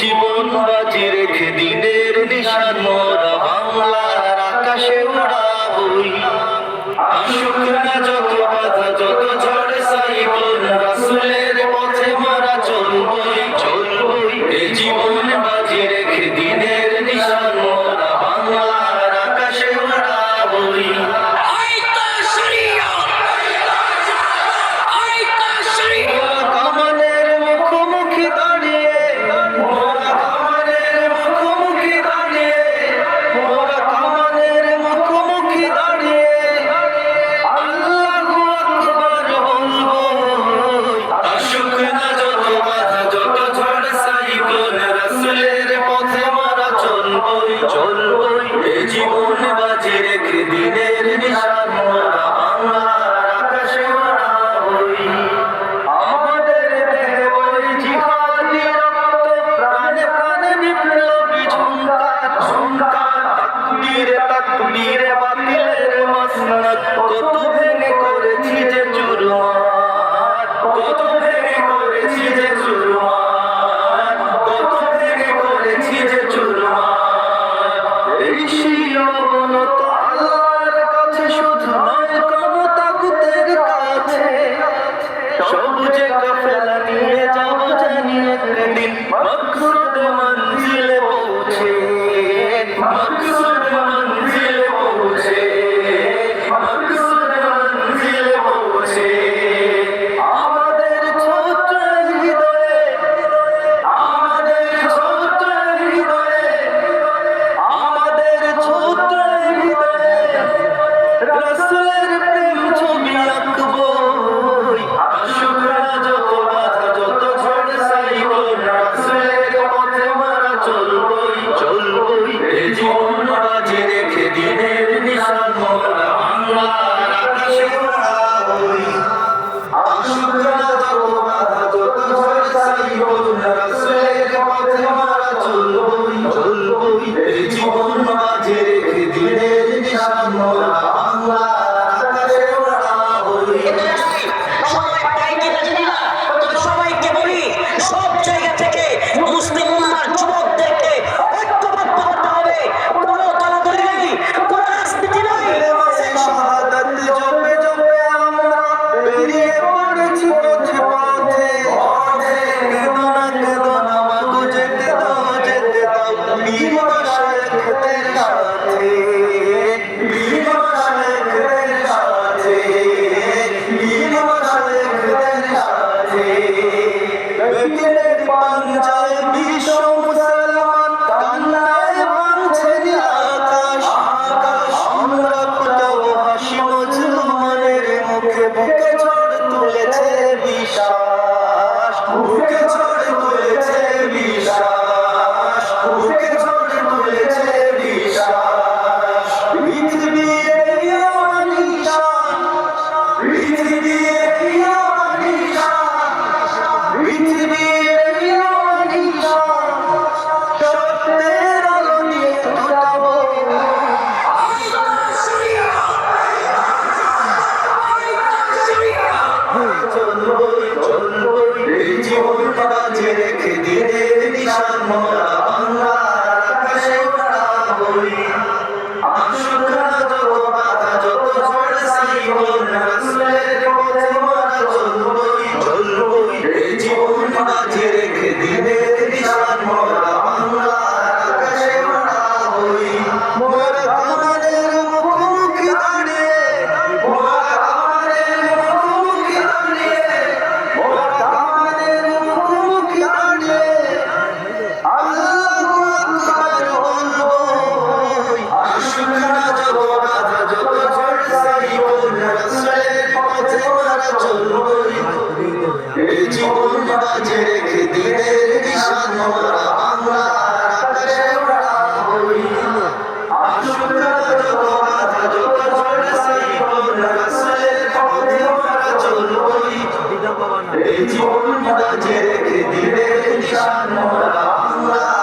জীবন বাজি রেখে দিনে 지고 রেখে দিনের নিশান মোরা মুড়ে রেখে দিবে নিশান মোরা